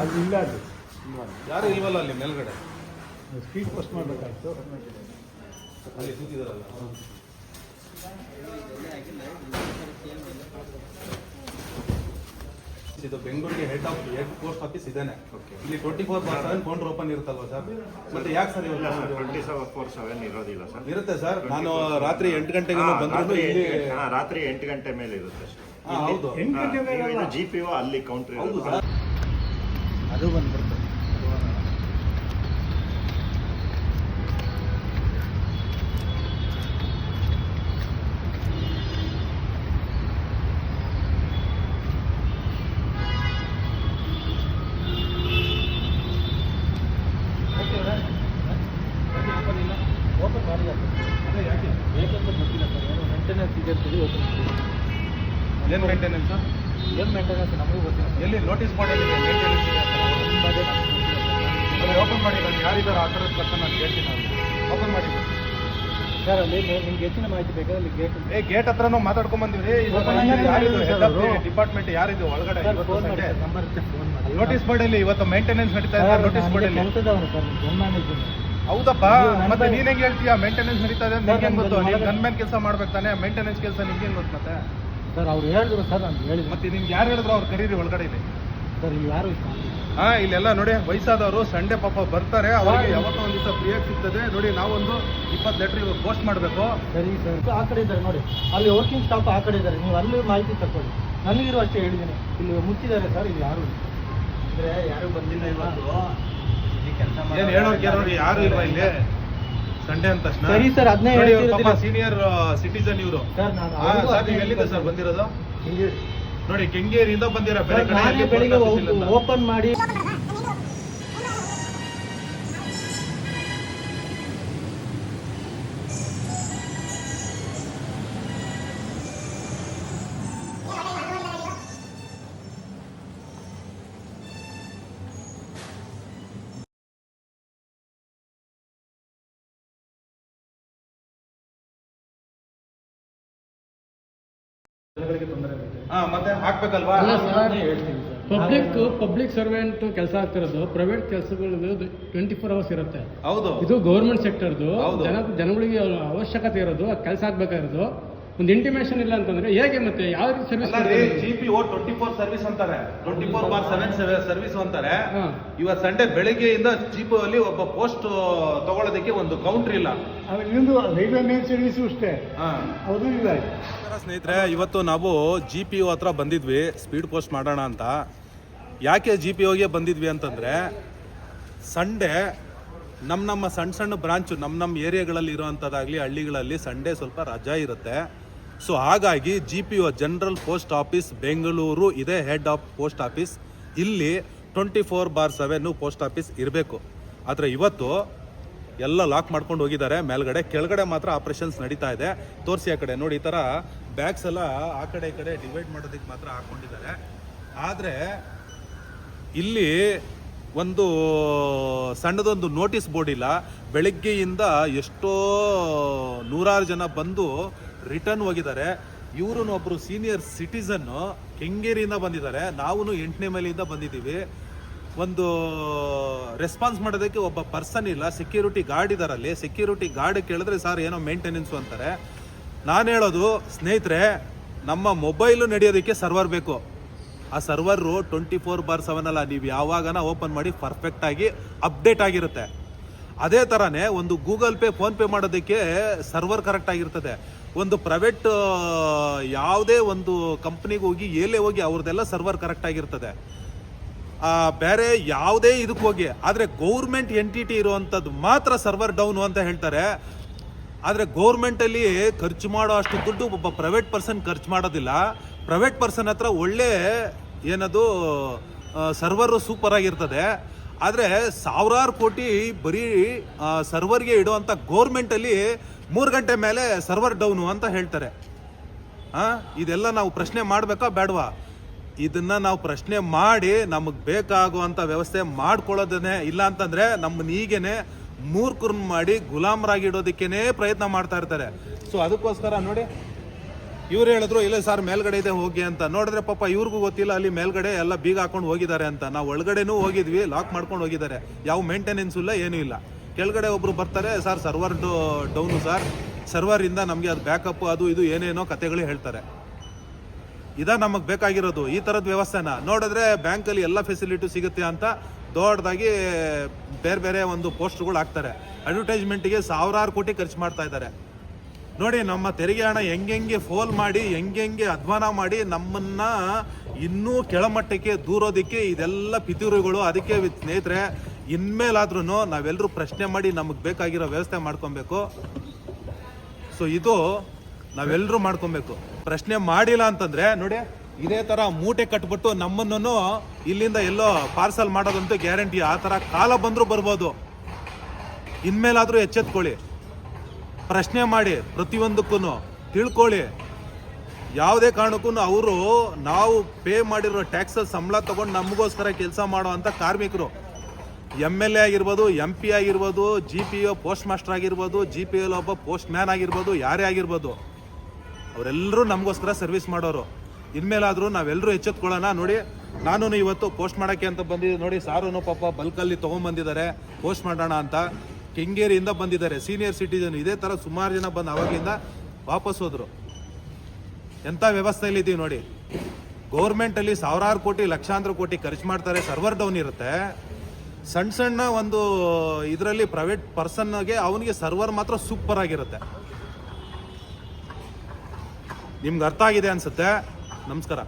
ಅದು ಇಲ್ಲ ಅದು. ಯಾರು ಇಲ್ವಲ್ಲ ಅಲ್ಲಿ ಮೇಲ್ಗಡೆ? ಸ್ಪೀಡ್ ಪೋಸ್ಟ್ ಮಾಡಬೇಕಾಯ್ತು. ಅಲ್ಲಿ ಕೂತಿದಾರಲ್ಲ. ಇದು ಬೆಂಗಳೂರಿಗೆ head of head post office ಇದೇನೆ. ಇಲ್ಲಿ twenty four bar seven counter open ಇರುತ್ತಲ್ವಾ ಸರ್ ಮತ್ತೆ ಯಾಕೆ ಸರ್ ಇಲ್ಲ ಸರ್ ಇವತ್ತು ಟ್ವೆಂಟಿ ಸೆವೆನ್ ಫೋರ್ ಸೆವೆನ್ ಇರೋದಿಲ್ಲ ಸರ್ ಇರುತ್ತೆ ಸರ್ ನಾನು ರಾತ್ರಿ ಎಂಟು ಗಂಟೆಗೆ ಬಂದ್ರೆ ರಾತ್ರಿ ಇಲ್ಲಿ ಎಂಟು- ರಾತ್ರಿ ಎಂಟು ಗಂಟೆ ಮೇಲೆ ಇರುತ್ತೆ ಅಷ್ಟೇ ಹಾ, ಹೌದು. ಜಿ ಪಿ ಅಲ್ಲಿ ಕೌಂಟರ್ ಅದು ಬಂದ್ಬಿಡ್ತದೆ ಮೇಂಟೆನೆನ್ಸ್? ಏನು ಮೇಂಟೆನೆನ್ಸ್ ನಮಗೂ ಗೊತ್ತಿಲ್ಲ. ಎಲ್ಲಿ ನೋಟಿಸ್ ಬೋರ್ಡಲ್ಲಿ ಮೇಂಟೆನೆನ್ಸ್ ಇದೆ ನಮ್ಗೆ ಸರ್. ಓಪನ್ ಮಾಡಿ ನಾನು ಯಾರಿದ್ದಾರೆ ಆ ಥರದ ಪರ್ಸನ್ ನಾನು ಕೇಳ್ತೀನಿ ಅವ್ರಿಗೆ ಓಪನ್ ಮಾಡಿ ಸರ್ ಅಲ್ಲಿ ನಿಮ್ಗೆ ಹೆಚ್ಚಿನ ಮಾಹಿತಿ ಬೇಕಾದ್ರೆ ಅಲ್ಲಿ ಗೇಟ್ ಏ ಗೇಟ್ ಹತ್ರನೂ ಮಾತಾಡ್ಕೊಂಡ್ ಬಂದಿವಿ. Open ಆಗಿದೆ ಯಾರಿದು ಸರ್ ಹೆಡ್ ಆಫ್ ಅವರು. ಡಿಪಾರ್ಟ್ಮೆಂಟ್ ಯಾರಿದು? ಒಳಗಡೆ ನೋಟಿಸ್ ಬೋರ್ಡ್ ಅಲ್ಲಿ ಇವತ್ತು ಮೇಂಟೆನೆನ್ಸ್ ನಡೀತಾ ಇದೆ ನೋಟಿಸ್ ಬೋರ್ಡ್ ಅಲ್ಲಿ ಕೆಲಸದವನು ಸರ್ ಗನ್ ಮ್ಯಾನೇಜರ್ ಹೌದಪ್ಪ. ಮತ್ತೆ ನೀನು ನೀನ್ ಹೆಂಗ್ ಹೇಳ್ತೀಯ? ಮೇಂಟೆನೆನ್ಸ್ ನಡೀತಾ ಇದೆ ನಿಂಗೆ ಗೊತ್ತು? ನಮ್ಗೆ ನೀನ್ ಗನ್ಮ್ಯಾನ್ ಕೆಲಸ ಮಾಡ್ಬೇಕು ತಾನೆ? ಮೇಂಟೆನೆನ್ಸ್ ಕೆಲಸ ನಿಮ್ಗೆ ಗೊತ್ತು ಮತ್ತೆ? ಸರ್ ಅವ್ರು ಹೇಳಿದ್ರು ಸರ್ ನಾನು ಹೇಳಿದ್ರು ಮತ್ತೆ ನಿಮ್ಗೆ ಯಾರು ಹೇಳಿದ್ರು ಅವ್ರು ಕರೀರಿ ಒಳಗಡೆ ಇದೆ ಸರ್ ಇಲ್ಲಿ ಯಾರು ಇಲ್ಲ. ಹಾ ಇಲ್ಲೆಲ್ಲ ನೋಡಿ ವಯಸ್ಸಾದವರು ಸಂಡೆ ಪಾಪ ಬರ್ತಾರೆ ಅವ್ರಿಗೆ ಯಾವತ್ತೋ ಒಂದ್ ದಿವಸ ಫ್ರೀ ಆಗಿ ಸಿಗ್ತದೆ. ನೋಡಿ ನಾವೊಂದು ಇಪ್ಪತ್ತು ಲೆಟ್ರ್ ಇವಾಗ ಪೋಸ್ಟ್ ಮಾಡಬೇಕು. ಸರಿ ಸರ್. ಆ ಕಡೆ ಇದ್ದಾರೆ ನೋಡಿ. ಅಲ್ಲಿ ವರ್ಕಿಂಗ್ ಸ್ಟಾಫ್ ಆ ಕಡೆ ಇದ್ದಾರೆ. ನೀವು ಅಲ್ಲಿ ಮಾಹಿತಿ ತಗೊಳ್ಳಿ. ನನಗಿರೋ ಅಷ್ಟೇ ಹೇಳಿದ್ದೀನಿ. ಇಲ್ಲಿ ಮುಚ್ಚಿದ್ದಾರೆ ಸರ್ ಇಲ್ಲಿ ಯಾರು ಇಲ್ಲ. ಅಂದ್ರೆ ಯಾರು ಬಂದಿಲ್ಲ ಇವತ್ತು. ಇಲ್ಲಿ ಕೆಲಸ ಹೇಳೋರ್ ಯಾರು ಇಲ್ವಾ ಇಲ್ಲಿ? ಸಂಡೇ ಅಂತ ತಕ್ಷಣ. ಸರಿ ಸರ್, ಅದನ್ನೇ ಪಾಪ ಸೀನಿಯರ್ ಸಿಟಿಸನ್ ಇವರು. ಸರ್ ನೀವು ಎಲ್ಲಿಂದ ಸರ್. ಬಂದಿರೋದು? ನೋಡಿ ಕೆಂಗೇರಿಯಿಂದ ಬಂದಿರೋ ಓಪನ್ ಬೇರೆ ಮತ್ತೆ ಹಾಕ್ಬೇಕಲ್ವಾ? ಹೇಳ್ತೀನಿ ಸರ್. ಪಬ್ಲಿಕ್ ಪಬ್ಲಿಕ್ ಸರ್ವೆಂಟ್ ಕೆಲಸ ಆಗ್ತಿರೋದು ಪ್ರೈವೇಟ್ ಕೆಲಸಗಳದ್ದು ಟ್ವೆಂಟಿ ಫೋರ್ ಅವರ್ಸ್ ಇರುತ್ತೆ. ಹೌದು. ಇದು ಗೌರ್ಮೆಂಟ್ ಸೆಕ್ಟರ್ದು ಹೌದು. ಜನ ಜನಗಳಿಗೆ ಅವಶ್ಯಕತೆ ಇರೋದು ಕೆಲಸ ಆಗ್ಬೇಕಾಗಿರೋದು. ಒಂದು ಇಂಟಿಮೇಶನ್ ಇಲ್ಲ ಅಂತಂದ್ರೆ ಹೇಗೆ ಮತ್ತೆ ಯಾವ ರೀತಿ service G P O twenty four service ಅಂತಾರೆ. Twenty four bar seven service ಅಂತಾರೆ. ಇವತ್ತು ಸಂಡೆ ಬೆಳಿಗ್ಗೆಯಿಂದ ಜಿ ಪಿ ಅಲ್ಲಿ ಒಬ್ಬ ಪೋಸ್ಟ್ ತಗೊಳ್ಳೋದಕ್ಕೆ ಒಂದು ಕೌಂಟರ್ ಇಲ್ಲ. ಸರ್ವಿಸು ಅಷ್ಟೇ. ಹಾ. ಅದು ಇಲ್ಲ. ಸ್ನೇಹಿತರೆ ಇವತ್ತು ನಾವು ಜಿ ಪಿ ಓ ಹತ್ರ ಬಂದಿದ್ವಿ. ಸ್ಪೀಡ್ ಪೋಸ್ಟ್ ಮಾಡೋಣ ಅಂತ. ಯಾಕೆ ಜಿ ಪಿ ಓಗೆ ಬಂದಿದ್ವಿ ಅಂತಂದರೆ ಸಂಡೇ ನಮ್ಮ ನಮ್ಮ ಸಣ್ಣ ಸಣ್ಣ ಬ್ರಾಂಚು ನಮ್ಮ ನಮ್ಮ ಏರಿಯಾಗಳಲ್ಲಿ ಇರೋವಂಥದ್ದಾಗಲಿ ಹಳ್ಳಿಗಳಲ್ಲಿ ಸಂಡೇ ಸ್ವಲ್ಪ ರಜಾ ಇರುತ್ತೆ. ಸೊ ಹಾಗಾಗಿ G P O general post office Bengaluru ಇದೇ ಹೆಡ್ ಆಫ್ ಪೋಸ್ಟ್ ಆಫೀಸ್ ಇಲ್ಲಿ twenty four bar seven post office ಇರಬೇಕು. ಆದರೆ ಇವತ್ತು ಎಲ್ಲ ಲಾಕ್ ಮಾಡ್ಕೊಂಡು ಹೋಗಿದ್ದಾರೆ. ಮೇಲ್ಗಡೆ, ಕೆಳಗಡೆ ಮಾತ್ರ ಆಪರೇಷನ್ಸ್ ನಡೀತಾ ಇದೆ. ತೋರಿಸಿ ಆ ಕಡೆ. ನೋಡಿ, ಈ ಥರ ಬ್ಯಾಗ್ಸ್ ಎಲ್ಲ ಆ ಕಡೆ, ಈ ಕಡೆ ಡಿವೈಡ್ ಮಾಡೋದಕ್ಕೆ ಮಾತ್ರ ಹಾಕ್ಕೊಂಡಿದ್ದಾರೆ ಆದರೆ ಇಲ್ಲಿ ಒಂದು ಸಣ್ಣದೊಂದು ನೋಟಿಸ್ ಬೋರ್ಡ್ ಇಲ್ಲ. ಬೆಳಗ್ಗೆಯಿಂದ ಎಷ್ಟೋ ನೂರಾರು ಜನ ಬಂದು ರಿಟರ್ನ್ ಹೋಗಿದ್ದಾರೆ. ಇವರು ಒಬ್ಬರು ಸೀನಿಯರ್ ಸಿಟಿಸನ್ನು ಕೆಂಗೇರಿಯಿಂದ ಬಂದಿದ್ದಾರೆ. ನಾವು ಎಂಟನೇ ಮೈಲಿಯಿಂದ ಬಂದಿದ್ದೀವಿ. ಒಂದು ರೆಸ್ಪಾನ್ಸ್ ಮಾಡೋದಕ್ಕೆ ಒಬ್ಬ ಪರ್ಸನ್ ಇಲ್ಲ. ಸೆಕ್ಯೂರಿಟಿ ಗಾರ್ಡ್ ಇದಾರಲ್ಲಿ. ಸೆಕ್ಯೂರಿಟಿ ಗಾರ್ಡ್ ಕೇಳಿದ್ರೆ, ಸರ್, ಏನೋ ಮೇಂಟೆನೆನ್ಸು ಅಂತಾರೆ. ನಾನು ಹೇಳೋದು, ಸ್ನೇಹಿತರೆ, ನಮ್ಮ ಮೊಬೈಲು ನಡೆಯೋದಕ್ಕೆ ಸರ್ವರ್ ಬೇಕು. ಆ server twenty four bar seven ಅಲ್ಲ, ನೀವು ಯಾವಾಗನ ಓಪನ್ ಮಾಡಿ ಪರ್ಫೆಕ್ಟಾಗಿ ಅಪ್ಡೇಟ್ ಆಗಿರುತ್ತೆ. ಅದೇ ಥರನೇ ಒಂದು ಗೂಗಲ್ ಪೇ ಫೋನ್ಪೇ ಮಾಡೋದಕ್ಕೆ ಸರ್ವರ್ ಕರೆಕ್ಟ್ ಆಗಿರ್ತದೆ. ಒಂದು ಪ್ರೈವೇಟ್ ಯಾವುದೇ ಒಂದು ಕಂಪ್ನಿಗೆ ಹೋಗಿ ಎಲ್ಲೇ ಹೋಗಿ ಅವ್ರದ್ದೆಲ್ಲ ಸರ್ವರ್ ಕರೆಕ್ಟ್ ಆಗಿರ್ತದೆ. ಬೇರೆ ಯಾವುದೇ ಇದಕ್ಕೆ ಹೋಗಿ, ಆದರೆ ಗೌರ್ಮೆಂಟ್ ಎಂಟಿಟಿ ಇರುವಂಥದ್ದು ಮಾತ್ರ ಸರ್ವರ್ ಡೌನು ಅಂತ ಹೇಳ್ತಾರೆ. ಆದರೆ ಗೌರ್ಮೆಂಟಲ್ಲಿ ಖರ್ಚು ಮಾಡೋ ಅಷ್ಟು ದುಡ್ಡು ಒಬ್ಬ ಪ್ರೈವೇಟ್ ಪರ್ಸನ್ ಖರ್ಚು ಮಾಡೋದಿಲ್ಲ. ಪ್ರೈವೇಟ್ ಪರ್ಸನ್ ಹತ್ರ ಒಳ್ಳೆ ಏನದು ಸರ್ವರು ಸೂಪರ್ ಆಗಿರ್ತದೆ. ಆದರೆ ಸಾವಿರಾರು ಕೋಟಿ ಬರೀ ಸರ್ವರ್ಗೆ ಇಡುವಂಥ ಗೌರ್ಮೆಂಟಲ್ಲಿ ಮೂರು ಗಂಟೆ ಮೇಲೆ ಸರ್ವರ್ ಡೌನು ಅಂತ ಹೇಳ್ತಾರೆ. ಹಾಂ ಇದೆಲ್ಲ ನಾವು ಪ್ರಶ್ನೆ ಮಾಡಬೇಕಾ ಬೇಡವಾ ಇದನ್ನ ನಾವು ಪ್ರಶ್ನೆ ಮಾಡಿ ನಮಗೆ ಬೇಕಾಗುವಂಥ ವ್ಯವಸ್ಥೆ ಮಾಡ್ಕೊಳ್ಳೋದನ್ನೇ ಇಲ್ಲ ಅಂತಂದ್ರೆ ನಮ್ಮನ್ನ ಈಗೇನೆ ಮೂರ್ಖರನ್ನ ಮಾಡಿ ಗುಲಾಮರಾಗಿ ಇಡೋದಕ್ಕೇನೆ ಪ್ರಯತ್ನ ಮಾಡ್ತಾ ಇರ್ತಾರೆ. ಸೊ ಅದಕ್ಕೋಸ್ಕರ ನೋಡಿ. ಇವ್ರು ಹೇಳಿದ್ರು, ಇಲ್ಲ ಸರ್ ಮೇಲ್ಗಡೆ ಇದೆ, ಹೋಗಿ ಅಂತ. ನೋಡಿದ್ರೆ ಪಾಪ ಇವ್ರಿಗೂ ಗೊತ್ತಿಲ್ಲ, ಅಲ್ಲಿ ಮೇಲ್ಗಡೆ ಎಲ್ಲ ಬೀಗ ಹಾಕೊಂಡು ಹೋಗಿದ್ದಾರೆ ಅಂತ. ನಾವು ಒಳಗಡೆನೂ ಹೋಗಿದ್ವಿ ಲಾಕ್ ಮಾಡ್ಕೊಂಡು ಹೋಗಿದ್ದಾರೆ. ಯಾವ ಮೇಂಟೆನೆನ್ಸ್ ಇಲ್ಲ, ಏನೂ ಇಲ್ಲ. ಕೆಳಗಡೆ ಒಬ್ರು ಬರ್ತಾರೆ, sir server down sir. Server ಇಂದ ನಮಗೆ ಅದು ಬ್ಯಾಕಪ್ ಅದು ಇದು ಏನೇನೋ ಕತೆಗಳು ಹೇಳ್ತಾರೆ. ಇದ ನಮಗೆ ಬೇಕಾಗಿರೋದು, ಈ ಥರದ ವ್ಯವಸ್ಥೆನ. ನೋಡಿದ್ರೆ ಬ್ಯಾಂಕಲ್ಲಿ ಎಲ್ಲ ಫೆಸಿಲಿಟಿ ಸಿಗುತ್ತೆ ಅಂತ ದೊಡ್ಡದಾಗಿ ಬೇರೆ ಬೇರೆ ಒಂದು ಪೋಸ್ಟ್ಗಳು ಹಾಕ್ತಾರೆ. ಅಡ್ವರ್ಟೈಸ್ಮೆಂಟಿಗೆ ಸಾವಿರಾರು ಕೋಟಿ ಖರ್ಚು ಮಾಡ್ತಾ ಇದ್ದಾರೆ. ನೋಡಿ, ನಮ್ಮ ತೆರಿಗೆ ಹಣ ಹೆಂಗೆಂಗೆ ಫೋಲ್ ಮಾಡಿ, ಹೆಂಗೆಂಗೆ ಅಧ್ವಾನ ಮಾಡಿ ನಮ್ಮನ್ನ ಇನ್ನೂ ಕೆಳಮಟ್ಟಕ್ಕೆ ದೂರೋದಿಕ್ಕೆ ಇದೆಲ್ಲ ಪಿತೂರುಗಳು. ಅದಕ್ಕೆ ಸ್ನೇಹಿತರೆ ಇನ್ಮೇಲಾದ್ರೂ ನಾವೆಲ್ಲರೂ ಪ್ರಶ್ನೆ ಮಾಡಿ ನಮಗೆ ಬೇಕಾಗಿರೋ ವ್ಯವಸ್ಥೆ ಮಾಡ್ಕೊಬೇಕು. ಸೊ ಇದು ನಾವೆಲ್ಲರೂ ಮಾಡ್ಕೊಬೇಕು. ಪ್ರಶ್ನೆ ಮಾಡಿಲ್ಲ ಅಂತಂದ್ರೆ, ನೋಡಿ, ಇದೇ ತರ ಮೂಟೆ ಕಟ್ಬಿಟ್ಟು ನಮ್ಮನ್ನು ಇಲ್ಲಿಂದ ಎಲ್ಲೋ ಪಾರ್ಸಲ್ ಮಾಡೋದಂತೂ ಗ್ಯಾರಂಟಿ. ಆ ತರ ಕಾಲ ಬಂದರೂ ಬರ್ಬೋದು. ಇನ್ಮೇಲಾದ್ರೂ ಎಚ್ಚೆತ್ಕೊಳ್ಳಿ. ಪ್ರಶ್ನೆ ಮಾಡಿ ಪ್ರತಿಯೊಂದಕ್ಕೂ ತಿಳ್ಕೊಳ್ಳಿ. ಯಾವುದೇ ಕಾರಣಕ್ಕೂ ಅವರು ನಾವು ಪೇ ಮಾಡಿರೋ ಟ್ಯಾಕ್ಸ್ ಸಂಬಳ ತಗೊಂಡು ನಮಗೋಸ್ಕರ ಕೆಲಸ ಮಾಡೋ ಅಂತ ಕಾರ್ಮಿಕರು. ಎಂ ಎಲ್ ಎ ಆಗಿರ್ಬೋದು, ಎಂ ಪಿ ಆಗಿರ್ಬೋದು, G P O post master ಆಗಿರ್ಬೋದು, ಜಿ ಪಿ ಎಲ್ ಒಬ್ಬ ಪೋಸ್ಟ್ ಮ್ಯಾನ್ ಆಗಿರ್ಬೋದು, ಯಾರೇ ಆಗಿರ್ಬೋದು, ಅವರೆಲ್ಲರೂ ನಮಗೋಸ್ಕರ ಸರ್ವಿಸ್ ಮಾಡೋರು. ಇನ್ಮೇಲಾದರೂ ನಾವೆಲ್ಲರೂ ಎಚ್ಚೆತ್ಕೊಳ್ಳೋಣ. ನೋಡಿ ನಾನು ಇವತ್ತು ಪೋಸ್ಟ್ ಮಾಡೋಕ್ಕೆ ಅಂತ ಬಂದಿದ್ದೆ ನೋಡಿ ಸಾರು ಪಾಪ ಬಲ್ಕಲ್ಲಿ ತೊಗೊಂಬಂದಿದ್ದಾರೆ. ಪೋಸ್ಟ್ ಮಾಡೋಣ ಅಂತ. ಕೆಂಗೇರಿಯಿಂದ ಬಂದಿದ್ದಾರೆ. ಸೀನಿಯರ್ ಸಿಟಿಜನ್ ಇದೇ ಥರ ಸುಮಾರು ಜನ ಬಂದು ಅವಾಗಿಂದ ವಾಪಸ್ ಹೋದರು. ಎಂಥ ವ್ಯವಸ್ಥೆಯಲ್ಲಿದ್ದೀವಿ ನೋಡಿ. ಗೌರ್ಮೆಂಟಲ್ಲಿ ಸಾವಿರಾರು ಕೋಟಿ, ಲಕ್ಷಾಂತರ ಕೋಟಿ ಖರ್ಚು ಮಾಡ್ತಾರೆ. ಸರ್ವರ್ ಡೌನ್ ಇರುತ್ತೆ. ಸಣ್ಣ ಸಣ್ಣ ಒಂದು ಇದರಲ್ಲಿ ಪ್ರೈವೇಟ್ ಪರ್ಸನ್ಗೆ ಅವನಿಗೆ ಸರ್ವರ್ ಮಾತ್ರ ಸೂಪರ್ ಆಗಿರುತ್ತೆ. ನಿಮ್ಗೆ ಅರ್ಥ ಆಗಿದೆ ಅನ್ಸುತ್ತೆ? ನಮಸ್ಕಾರ.